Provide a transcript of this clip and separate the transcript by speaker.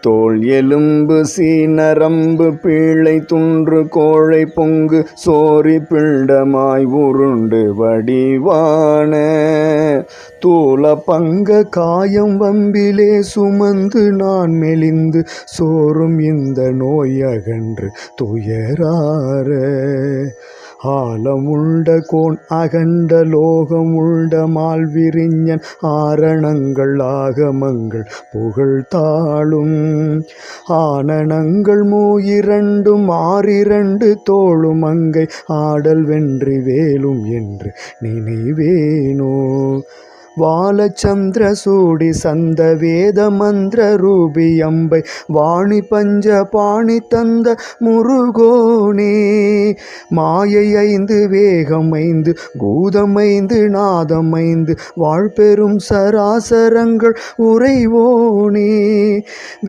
Speaker 1: தோல் எலும்பு சீனரம்பு பீழை துன்று கோழை பொங்கு சோரி பிண்டமாய் உருண்டு வடிவான தூள பங்க காயம் வம்பிலே சுமந்து நான் மெலிந்து சோறும் இந்த நோய் அகன்று துயரார. ஆலமுண்ட கோன் அகண்ட லோகமுண்ட மால்விரிஞன் ஆரணங்கள் ஆகமங்கள் புகழ்த்தாளும் ஆனனங்கள் மூயிரண்டும் ஆறிரண்டு தோளும் அங்கை ஆடல் வென்றி வேலும் என்று நினைவேனோ. வாலச்சந்திர சூடி சந்த வேத மந்திர ரூபி அம்பை வாணி பஞ்ச பாணி தந்த முருகோனே. மாயை ஐந்து வேகம் ஐந்து பூதம் ஐந்து நாதம் ஐந்து வாழ்பெரும் சராசரங்கள் உறைவோனே.